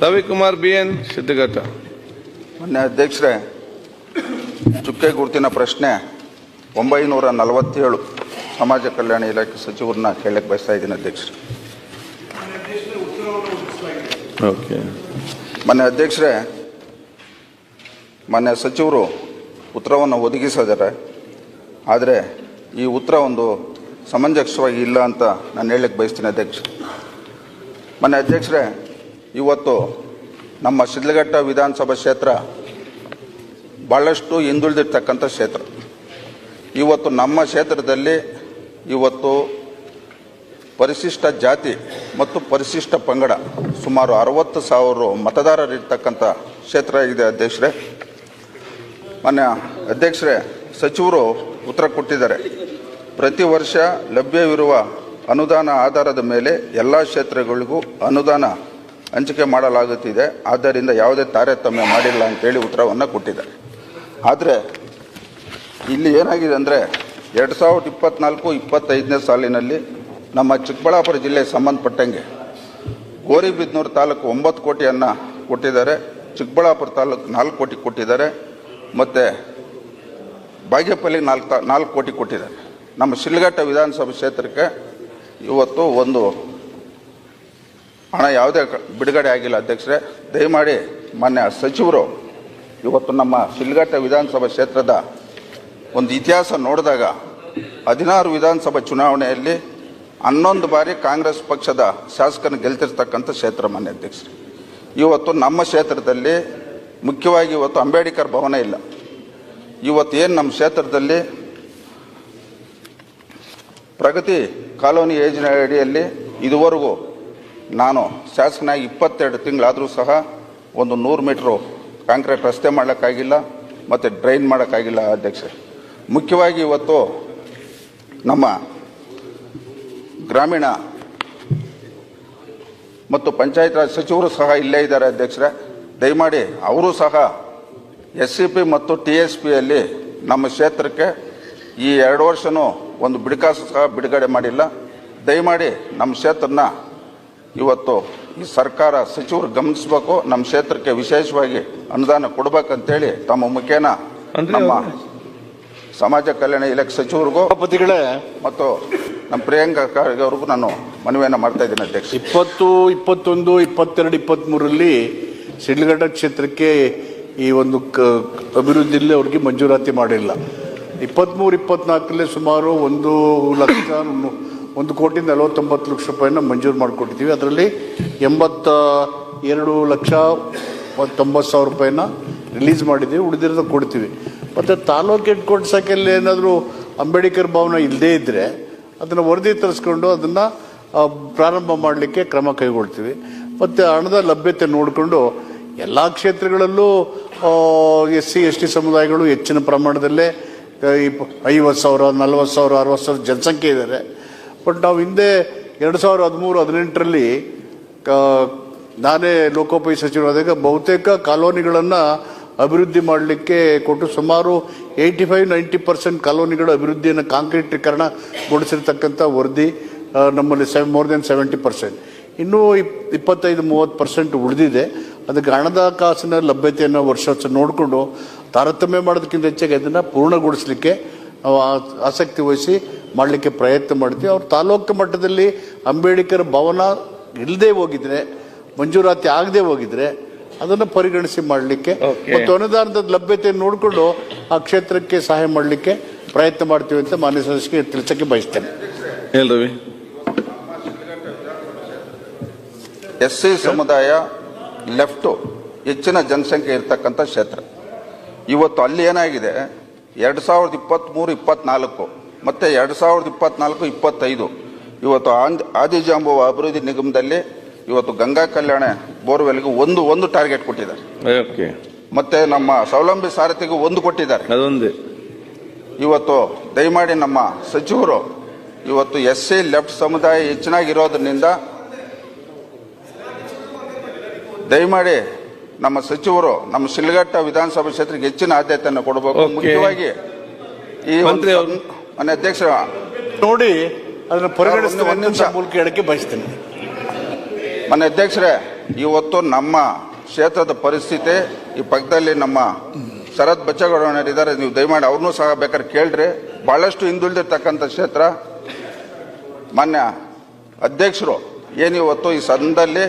B N B N ಸಿದ್ದಗಟ್ಟ ಮಾನ್ಯ ಅಧ್ಯಕ್ಷರೇ ಚುಕ್ಕೆ ಗುರುತಿನ ಪ್ರಶ್ನೆ ಒಂಬೈನೂರ ನಲವತ್ತೇಳು ಸಮಾಜ ಕಲ್ಯಾಣ ಇಲಾಖೆ ಸಚಿವರನ್ನ ಕೇಳಕ್ಕೆ ಬಯಸ್ತಾ ಇದ್ದೀನಿ ಅಧ್ಯಕ್ಷರು ಓಕೆ ಮಾನ್ಯ ಅಧ್ಯಕ್ಷರೇ ಮಾನ್ಯ ಸಚಿವರು ಉತ್ತರವನ್ನು ಒದಗಿಸಿದ್ದಾರೆ ಆದರೆ ಈ ಉತ್ತರ ಒಂದು ಸಮಂಜಸವಾಗಿ ಇಲ್ಲ ಅಂತ ನಾನು ಹೇಳಕ್ಕೆ ಬಯಸ್ತೀನಿ ಅಧ್ಯಕ್ಷ ಮಾನ್ಯ ಅಧ್ಯಕ್ಷರೇ ಇವತ್ತು ನಮ್ಮ ಶಿಡ್ಲಘಟ್ಟ ವಿಧಾನಸಭಾ ಕ್ಷೇತ್ರ ಭಾಳಷ್ಟು ಹಿಂದುಳಿದಿರ್ತಕ್ಕಂಥ ಕ್ಷೇತ್ರ. ಇವತ್ತು ನಮ್ಮ ಕ್ಷೇತ್ರದಲ್ಲಿ ಇವತ್ತು ಪರಿಶಿಷ್ಟ ಜಾತಿ ಮತ್ತು ಪರಿಶಿಷ್ಟ ಪಂಗಡ ಸುಮಾರು ಅರವತ್ತು ಸಾವಿರ ಮತದಾರರಿರ್ತಕ್ಕಂಥ ಕ್ಷೇತ್ರ ಇದೆ ಅಧ್ಯಕ್ಷರೇ. ಮಾನ್ಯ ಅಧ್ಯಕ್ಷರೇ, ಸಚಿವರು ಉತ್ತರ ಕೊಟ್ಟಿದ್ದಾರೆ. ಪ್ರತಿ ವರ್ಷ ಲಭ್ಯವಿರುವ ಅನುದಾನ ಆಧಾರದ ಮೇಲೆ ಎಲ್ಲ ಕ್ಷೇತ್ರಗಳಿಗೂ ಅನುದಾನ ಹಂಚಿಕೆ ಮಾಡಲಾಗುತ್ತಿದೆ. ಆದ್ದರಿಂದ ಯಾವುದೇ ತಾರತಮ್ಯ ಮಾಡಿಲ್ಲ ಅಂತೇಳಿ ಉತ್ತರವನ್ನು ಕೊಟ್ಟಿದ್ದಾರೆ. ಆದರೆ, ಇಲ್ಲಿ ಏನಾಗಿದೆ ಅಂದರೆ, ಎರಡು ಸಾವಿರದ ಇಪ್ಪತ್ನಾಲ್ಕು, ಇಪ್ಪತ್ತೈದನೇ ಸಾಲಿನಲ್ಲಿ ನಮ್ಮ ಚಿಕ್ಕಬಳ್ಳಾಪುರ ಜಿಲ್ಲೆಗೆ ಸಂಬಂಧಪಟ್ಟಂಗೆ ಗೋರಿಬಿದ್ನೂರು ತಾಲೂಕು ಒಂಬತ್ತು ಕೋಟಿಯನ್ನು ಕೊಟ್ಟಿದ್ದಾರೆ. ಚಿಕ್ಕಬಳ್ಳಾಪುರ ತಾಲೂಕು ನಾಲ್ಕು ಕೋಟಿ ಕೊಟ್ಟಿದ್ದಾರೆ. ಮತ್ತು ಬಾಗೇಪಲ್ಲಿ ನಾಲ್ಕು ನಾಲ್ಕು ಕೋಟಿ ಕೊಟ್ಟಿದ್ದಾರೆ. ನಮ್ಮ ಶಿಲ್ಘಟ್ಟ ವಿಧಾನಸಭಾ ಕ್ಷೇತ್ರಕ್ಕೆ ಇವತ್ತು ಒಂದು ಹಣ ಯಾವುದೇ ಬಿಡುಗಡೆ ಆಗಿಲ್ಲ. ಅಧ್ಯಕ್ಷರೇ, ದಯಮಾಡಿ ಮಾನ್ಯ ಸಚಿವರು, ಇವತ್ತು ನಮ್ಮ ಶಿಲ್ಘಟ್ಟ ವಿಧಾನಸಭಾ ಕ್ಷೇತ್ರದ ಒಂದು ಇತಿಹಾಸ ನೋಡಿದಾಗ ಹದಿನಾರು ವಿಧಾನಸಭಾ ಚುನಾವಣೆಯಲ್ಲಿ ಹನ್ನೊಂದು ಬಾರಿ ಕಾಂಗ್ರೆಸ್ ಪಕ್ಷದ ಶಾಸಕನ ಗೆಲ್ತಿರ್ತಕ್ಕಂಥ ಕ್ಷೇತ್ರ ಮಾನ್ಯ ಅಧ್ಯಕ್ಷರು. ಇವತ್ತು ನಮ್ಮ ಕ್ಷೇತ್ರದಲ್ಲಿ ಮುಖ್ಯವಾಗಿ ಇವತ್ತು ಅಂಬೇಡ್ಕರ್ ಭವನ ಇಲ್ಲ. ಇವತ್ತು ಏನು ನಮ್ಮ ಕ್ಷೇತ್ರದಲ್ಲಿ ಪ್ರಗತಿ ಕಾಲೋನಿ ಯೋಜನೆ ಅಡಿಯಲ್ಲಿ ಇದುವರೆಗೂ ನಾನು ಶಾಸಕನಾಗಿ ಇಪ್ಪತ್ತೆರಡು ತಿಂಗಳಾದರೂ ಸಹ ಒಂದು ನೂರು ಮೀಟ್ರು ಕಾಂಕ್ರೀಟ್ ರಸ್ತೆ ಮಾಡೋಕ್ಕಾಗಿಲ್ಲ ಮತ್ತು ಡ್ರೈನ್ ಮಾಡೋಕ್ಕಾಗಿಲ್ಲ ಅಧ್ಯಕ್ಷ ಮುಖ್ಯವಾಗಿ ಇವತ್ತು ನಮ್ಮ ಗ್ರಾಮೀಣ ಮತ್ತು ಪಂಚಾಯತ್ ರಾಜ್ ಸಚಿವರು ಸಹ ಇಲ್ಲೇ ಇದ್ದಾರೆ ಅಧ್ಯಕ್ಷರೇ. ದಯಮಾಡಿ ಅವರು ಸಹ ಎಸ್ ಸಿ ಪಿ ಮತ್ತು ಟಿ ಎಸ್ ಪಿಯಲ್ಲಿ ನಮ್ಮ ಕ್ಷೇತ್ರಕ್ಕೆ ಈ ಎರಡು ವರ್ಷವೂ ಒಂದು ಬಿಡಿಕಾಸು ಸಹ ಬಿಡುಗಡೆ ಮಾಡಿಲ್ಲ. ದಯಮಾಡಿ ನಮ್ಮ ಕ್ಷೇತ್ರನ ಇವತ್ತು ಈ ಸರ್ಕಾರ ಸಚಿವರು ಗಮನಿಸಬೇಕು ನಮ್ಮ ಕ್ಷೇತ್ರಕ್ಕೆ ವಿಶೇಷವಾಗಿ ಅನುದಾನ ಕೊಡ್ಬೇಕಂತೇಳಿ ತಮ್ಮ ಮುಖೇನ ನಮ್ಮ ಸಮಾಜ ಕಲ್ಯಾಣ ಇಲಾಖೆ ಸಚಿವರಿಗೂ ಮತ್ತು ನಮ್ಮ ಪ್ರಿಯಾಂಕಾ ಖರ್ಗೆ ಅವ್ರಿಗೂ ನಾನು ಮನವಿಯನ್ನು ಮಾಡ್ತಾ ಇದ್ದೀನಿ ಅಧ್ಯಕ್ಷ. ಇಪ್ಪತ್ತು ಇಪ್ಪತ್ತೊಂದು ಇಪ್ಪತ್ತೆರಡು ಇಪ್ಪತ್ತ್ಮೂರರಲ್ಲಿ ಸಿಡ್ಲಘಟ್ಟ ಕ್ಷೇತ್ರಕ್ಕೆ ಈ ಒಂದು ಕ ಅಭಿವೃದ್ಧಿಯಲ್ಲಿ ಅವ್ರಿಗೆ ಮಂಜೂರಾತಿ ಮಾಡಿಲ್ಲ. ಇಪ್ಪತ್ತ್ಮೂರು ಇಪ್ಪತ್ನಾಲ್ಕರಲ್ಲಿ ಸುಮಾರು ಒಂದು ಲಕ್ಷ ಒಂದು ಕೋಟಿ ನಲವತ್ತೊಂಬತ್ತು ಲಕ್ಷ ರೂಪಾಯಿನ ಮಂಜೂರು ಮಾಡಿಕೊಟ್ಟಿದ್ದೀವಿ. ಅದರಲ್ಲಿ ಎಂಬತ್ತ ಎರಡು ಲಕ್ಷ ತೊಂಬತ್ತು ಸಾವಿರ ರೂಪಾಯಿನ ರಿಲೀಸ್ ಮಾಡಿದ್ದೀವಿ, ಉಳಿದಿರೋದು ಕೊಡ್ತೀವಿ. ಮತ್ತು ತಾಲೂಕು ಹೆಡ್ ಕ್ವಾರ್ಟರ್ಸಲ್ಲಿ ಏನಾದರೂ ಅಂಬೇಡ್ಕರ್ ಭವನ ಇಲ್ಲದೇ ಇದ್ದರೆ ಅದನ್ನು ವರದಿ ತರಿಸ್ಕೊಂಡು ಅದನ್ನು ಪ್ರಾರಂಭ ಮಾಡಲಿಕ್ಕೆ ಕ್ರಮ ಕೈಗೊಳ್ತೀವಿ. ಮತ್ತು ಹಣದ ಲಭ್ಯತೆ ನೋಡಿಕೊಂಡು ಎಲ್ಲ ಕ್ಷೇತ್ರಗಳಲ್ಲೂ ಎಸ್ ಸಿ, ಎಸ್ ಟಿ ಸಮುದಾಯಗಳು ಹೆಚ್ಚಿನ ಪ್ರಮಾಣದಲ್ಲೇ ಐವತ್ತು ಸಾವಿರ, ನಲ್ವತ್ತು ಸಾವಿರ, ಅರವತ್ತು ಸಾವಿರ ಜನಸಂಖ್ಯೆ ಇದ್ದಾರೆ. ಬಟ್ ನಾವು ಹಿಂದೆ ಎರಡು ಸಾವಿರದ ಹದಿಮೂರು, ಹದಿನೆಂಟರಲ್ಲಿ ನಾನೇ ಲೋಕೋಪಯೋಗಿ ಸಚಿವರಾದಾಗ ಬಹುತೇಕ ಕಾಲೋನಿಗಳನ್ನು ಅಭಿವೃದ್ಧಿ ಮಾಡಲಿಕ್ಕೆ ಕೊಟ್ಟು ಸುಮಾರು ಏಯ್ಟಿ ಫೈವ್ ನೈಂಟಿ ಪರ್ಸೆಂಟ್ ಕಾಲೋನಿಗಳ ಅಭಿವೃದ್ಧಿಯನ್ನು ಕಾಂಕ್ರೀಟೀಕರಣಗೊಳಿಸಿರ್ತಕ್ಕಂಥ ವರದಿ ನಮ್ಮಲ್ಲಿ ಸೆವ್ ಮೋರ್ ದೆನ್ ಸೆವೆಂಟಿ ಪರ್ಸೆಂಟ್ ಇನ್ನೂ ಇಪ್, ಇಪ್ಪತ್ತೈದು, ಮೂವತ್ತು ಪರ್ಸೆಂಟ್ ಉಳಿದಿದೆ. ಅದಕ್ಕೆ ಹಣದ ಕಾಸಿನ ಲಭ್ಯತೆಯನ್ನು ವರ್ಷ ವರ್ಷ ನೋಡಿಕೊಂಡು ತಾರತಮ್ಯ ಮಾಡೋದಕ್ಕಿಂತ ಹೆಚ್ಚಾಗಿ ಅದನ್ನು ಪೂರ್ಣಗೊಳಿಸಲಿಕ್ಕೆ ಆಸಕ್ತಿ ವಹಿಸಿ ಮಾಡಲಿಕ್ಕೆ ಪ್ರಯತ್ನ ಮಾಡ್ತೀವಿ. ಅವ್ರು ತಾಲೂಕು ಮಟ್ಟದಲ್ಲಿ ಅಂಬೇಡ್ಕರ್ ಭವನ ಇಲ್ಲದೆ ಹೋಗಿದ್ರೆ ಮಂಜೂರಾತಿ ಆಗದೆ ಹೋಗಿದ್ರೆ ಅದನ್ನು ಪರಿಗಣಿಸಿ ಮಾಡಲಿಕ್ಕೆ. ಮತ್ತು ಅನುದಾನದ ಲಭ್ಯತೆ ನೋಡಿಕೊಂಡು ಆ ಕ್ಷೇತ್ರಕ್ಕೆ ಸಹಾಯ ಮಾಡಲಿಕ್ಕೆ ಪ್ರಯತ್ನ ಮಾಡ್ತೀವಿ ಅಂತ ಮಾನ್ಯ ಸದಸ್ಯರಿಗೆ ತಿಳಿಸಕ್ಕೆ ಬಯಸ್ತೇನೆ. ಹೇಳಿ ರವಿ. ಎಸ್ ಸಿ ಸಮುದಾಯ ಲೆಫ್ಟು ಹೆಚ್ಚಿನ ಜನಸಂಖ್ಯೆ ಇರ್ತಕ್ಕಂಥ ಕ್ಷೇತ್ರ. ಇವತ್ತು ಅಲ್ಲಿ ಏನಾಗಿದೆ? ಎರಡು ಸಾವಿರದ ಇಪ್ಪತ್ತ್ಮೂರು ಇಪ್ಪತ್ನಾಲ್ಕು. ಮತ್ತು ಎರಡು ಸಾವಿರದ ಇಪ್ಪತ್ನಾಲ್ಕು ಇಪ್ಪತ್ತೈದು. ಇವತ್ತು ಆಂದ್ ಆದಿಜಾಂಬುವ ಅಭಿವೃದ್ಧಿ ನಿಗಮದಲ್ಲಿ ಇವತ್ತು ಗಂಗಾ ಕಲ್ಯಾಣ ಬೋರ್ವೆಲ್ಗೆ ಒಂದು ಒಂದು ಟಾರ್ಗೆಟ್ ಕೊಟ್ಟಿದ್ದಾರೆ. ಓಕೆ. ಮತ್ತೆ ನಮ್ಮ ಸ್ವಾವಲಂಬಿ ಸಾರಥಿಗೂ ಒಂದು ಕೊಟ್ಟಿದ್ದಾರೆ. ಇವತ್ತು ದಯಮಾಡಿ ನಮ್ಮ ಸಚಿವರು ಇವತ್ತು ಎಸ್ ಸಿ ಲೆಫ್ಟ್ ಸಮುದಾಯ ಹೆಚ್ಚಿನಾಗಿರೋದ್ರಿಂದ ದಯಮಾಡಿ ನಮ್ಮ ಸಚಿವರು ನಮ್ಮ ಶಿಲ್ಘಟ್ಟ ವಿಧಾನಸಭಾ ಕ್ಷೇತ್ರಕ್ಕೆ ಹೆಚ್ಚಿನ ಆದ್ಯತೆಯನ್ನು ಕೊಡಬೇಕು. ಮುಖ್ಯವಾಗಿ ಈ ಮಂತ್ರಿ ಅವರು. ಮನೆ ಅಧ್ಯಕ್ಷ ನೋಡಿ ಅದನ್ನು ಪರಿಗಣಿಸಿದ ಒಂದು ನಿಮಿಷ. ಮೂಲಕ ಹೇಳಕ್ಕೆ ಬಯಸ್ತೇನೆ. ಮನೆ ಅಧ್ಯಕ್ಷರೇ ಇವತ್ತು ನಮ್ಮ ಕ್ಷೇತ್ರದ ಪರಿಸ್ಥಿತಿ ಈ ಪಕ್ಕದಲ್ಲಿ ನಮ್ಮ ಶರತ್ ಇದ್ದಾರೆ ನೀವು ದಯಮಾಡಿ ಅವ್ರನ್ನೂ ಸಹ ಬೇಕಾದ್ರೆ ಕೇಳ್ರಿ. ಬಹಳಷ್ಟು ಹಿಂದುಳಿದಿರ್ತಕ್ಕಂಥ ಕ್ಷೇತ್ರ. ಮಾನ್ಯ ಅಧ್ಯಕ್ಷರು ಏನು ಇವತ್ತು ಈ ಸದನದಲ್ಲಿ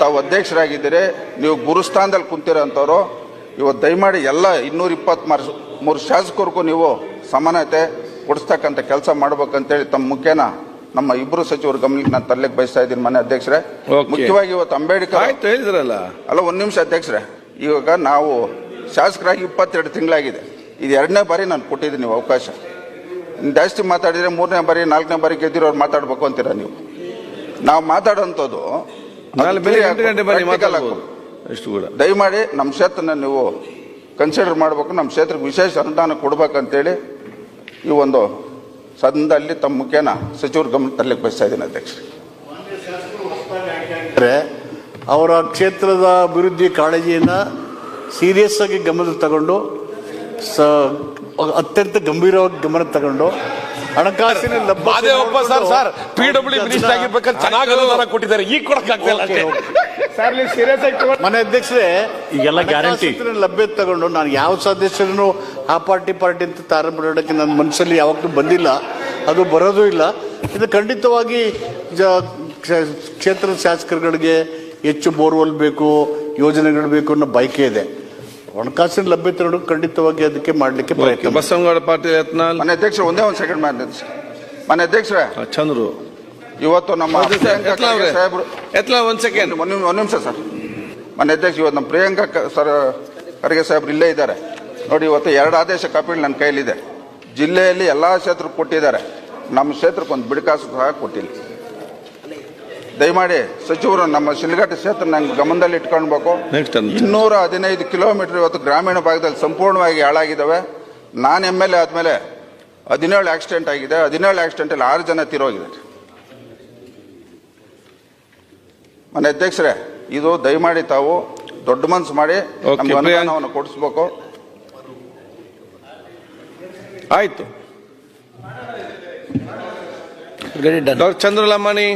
ತಾವು ಅಧ್ಯಕ್ಷರಾಗಿದ್ದೀರಿ ನೀವು ಗುರುಸ್ಥಾನದಲ್ಲಿ ಕುಂತಿರೋಂಥವ್ರು ಇವತ್ತು ದಯಮಾಡಿ ಎಲ್ಲ ಇನ್ನೂರ ಇಪ್ಪತ್ತ್ಮಾರು ಮೂರು ಶಾಸಕರಿಗೂ ನೀವು ಸಮಾನತೆ ಕೊಡಿಸ್ತಕ್ಕಂಥ ಕೆಲಸ ಮಾಡ್ಬೇಕಂತೇಳಿ ತಮ್ಮ ಮುಖ್ಯನ ನಮ್ಮ ಇಬ್ಬರು ಸಚಿವರು ಗಮನಕ್ಕೆ ನಾನು ತರ್ಲಿಕ್ಕೆ ಬಯಸ್ತಾ ಇದ್ದೀನಿ ಮನೆ ಅಧ್ಯಕ್ಷರೇ. ಮುಖ್ಯವಾಗಿ ಇವತ್ತು ಅಂಬೇಡ್ಕರ್ ಆಯ್ತು ಹೇಳಿದ್ರಲ್ಲ. ಅಲ್ಲ ಒಂದು ನಿಮಿಷ ಅಧ್ಯಕ್ಷರೇ. ಇವಾಗ ನಾವು ಶಾಸಕರಾಗಿ ಇಪ್ಪತ್ತೆರಡು ತಿಂಗಳಾಗಿದೆ. ಇದು ಎರಡನೇ ಬಾರಿ ನಾನು ಕೊಟ್ಟಿದ್ದೀನಿ ನೀವು ಅವಕಾಶ. ಜಾಸ್ತಿ ಮಾತಾಡಿದರೆ ಮೂರನೇ ಬಾರಿ ನಾಲ್ಕನೇ ಬಾರಿ ಗೆದ್ದಿರೋರು ಮಾತಾಡ್ಬೇಕು ಅಂತೀರಾ ನೀವು? ನಾವು ಮಾತಾಡೋಂಥದ್ದು ನಾಳೆ ಬೆಳಿಗ್ಗೆ ಎಂಟು ಗಂಟೆ ಬನ್ನಿ ಮಾತಾಡ್ಬೋದು. ಎಷ್ಟು ಕೂಡ. ದಯಮಾಡಿ ನಮ್ಮ ಕ್ಷೇತ್ರನ ನೀವು ಕನ್ಸಿಡರ್ ಮಾಡಬೇಕು ನಮ್ಮ ಕ್ಷೇತ್ರಕ್ಕೆ ವಿಶೇಷ ಅನುದಾನ ಕೊಡ್ಬೇಕಂತೇಳಿ ಈ ಒಂದು ಸದನದಲ್ಲಿ ತಮ್ಮ ಮುಖ್ಯನ ಸಚಿವರ ಗಮನ ತರಲಿಕ್ಕೆ ಬಯಸ್ತಾ ಇದ್ದೀನಿ ಅಧ್ಯಕ್ಷರೇ. ಅವರ ಕ್ಷೇತ್ರದ ಅಭಿವೃದ್ಧಿ ಕಾಳಜಿಯನ್ನ ಸೀರಿಯಸ್ ಆಗಿ ಗಮನ ತಗೊಂಡು ಸ ಅತ್ಯಂತ ಗಂಭೀರವಾಗಿ ಗಮನ ತಗೊಂಡು ಹಣಕಾಸಿನ ಲಭ್ಯತೆ ಒಬ್ಬ sir sir P W minister ಆಗಿರ್ಬೇಕಾದ್ರೆ ಚೆನ್ನಾಗಿ ಅನುದಾನ ಕೊಟ್ಟಿದ್ದಾರೆ. ಈಗ ಕೊಡಕ್ ಆಗ್ತಾ ಇಲ್ಲ ಓಕೆ, ಸೀರಿಯಸ್ ಆಗಿ ಮನೆ ಅಧ್ಯಕ್ಷರೇ ಈಗೆಲ್ಲ ಗ್ಯಾರಂಟಿ ಲಭ್ಯತೆ ತಗೊಂಡು ನಾನು ಯಾವ ಸದಸ್ಯರನ್ನು ಆ ಪಾರ್ಟಿ ಪಾರ್ಟಿ ಅಂತ ತಾರ ಮಾಡೋದಕ್ಕೆ ನನ್ನ ಮನಸ್ಸಲ್ಲಿ ಯಾವಾಗಲೂ ಬಂದಿಲ್ಲ. ಅದು ಬರೋದು ಇಲ್ಲ. ಇದು ಖಂಡಿತವಾಗಿ ಜ- ಕ್ಷ- ಕ್ಷೇತ್ರದ ಶಾಸಕರುಗಳಿಗೆ ಹೆಚ್ಚು ಬೋರ್ವೆಲ್ ಬೇಕು ಯೋಜನೆಗಳು ಬೇಕು ಅನ್ನೋ ಬಯಕೆ ಇದೆ. ಹಣಕಾಸಿನ ಲಭ್ಯತೆ ನೋಡಿ ಖಂಡಿತವಾಗಿ ಅದಕ್ಕೆ ಮಾಡಲಿಕ್ಕೆ ಪ್ರಯತ್ನ ಬಸವನಗೌಡ ಪಾಟೀಲ್ ಯತ್ನಾಳ್. ಮನೆ ಅಧ್ಯಕ್ಷರು ಒಂದೇ ಒಂದು ಸೆಕೆಂಡ್ ಮಾಡಿ ಮನೆ ಅಧ್ಯಕ್ಷರೇ? ಚಂದ್ರು. ಇವತ್ತು ನಮ್ಮ ಸಾಹೇಬರು ಎತ್ಲ ಒಂದು ಅವ್ರೆ. ಸಾಹೇಬ್ರು ಎತ್ಲಾ ಒಂದ್ ಸೆಕೆಂಡ್ ಒಂದು ನಿಮಿಷ ಸರ್. ಮನೆ ಅಧ್ಯಕ್ಷ ಇವತ್ತು ನಮ್ಮ ಪ್ರಿಯಾಂಕ ಕ- ಸರ್ ಖರ್ಗೆ ಸಾಹೇಬ್ರು ಇಲ್ಲೇ ಇದ್ದಾರೆ. ನೋಡಿ ಇವತ್ತು ಎರಡು ಆದೇಶ ಕಾಪಿಗಳು ನನ್ನ ಕೈಲಿದೆ ಜಿಲ್ಲೆಯಲ್ಲಿ ಎಲ್ಲ ಕ್ಷೇತ್ರಕ್ಕೆ ಕೊಟ್ಟಿದ್ದಾರೆ. ನಮ್ಮ ಕ್ಷೇತ್ರಕ್ಕೆ ಒಂದು ಬಿಡಕಾಸು ಸಹ ಕೊಟ್ಟಿಲ್ಲ. ದಯಮಾಡಿ ಸಚಿವರು ನಮ್ಮ ಶಿಲ್ಘಟ್ಟ ಕ್ಷೇತ್ರ ನಂಗೆ ಗಮನದಲ್ಲಿ ಇಟ್ಕೊಳ್ಬೇಕು. ಇನ್ನೂರ ಹದಿನೈದು ಕಿಲೋಮೀಟರ್ ಇವತ್ತು ಗ್ರಾಮೀಣ ಭಾಗದಲ್ಲಿ ಸಂಪೂರ್ಣವಾಗಿ ಹಾಳಾಗಿದ್ದಾವೆ ನಾನು ಎಂ ಎಲ್ ಎ ಆದಮೇಲೆ ಹದಿನೇಳು ಆಕ್ಸಿಡೆಂಟ್ ಆಗಿದೆ. ಹದಿನೇಳು ಆಕ್ಸಿಡೆಂಟಲ್ಲಿ ಆರು ಜನ ತಿರೋಗಿದ್ದಾರೆ. ಮನೆ ಅಧ್ಯಕ್ಷರೇ ಇದು ದಯಮಾಡಿ ತಾವು ದೊಡ್ಡ ಮನಸ್ಸು ಮಾಡಿ ನಮ್ಗೆ. ಅನುದಾನವನ್ನು ಕೊಡಿಸ್ಬೇಕು. ಆಯಿತು. ಡಾಕ್ಟರ್ ಚಂದ್ರಲಮಾಣಿ.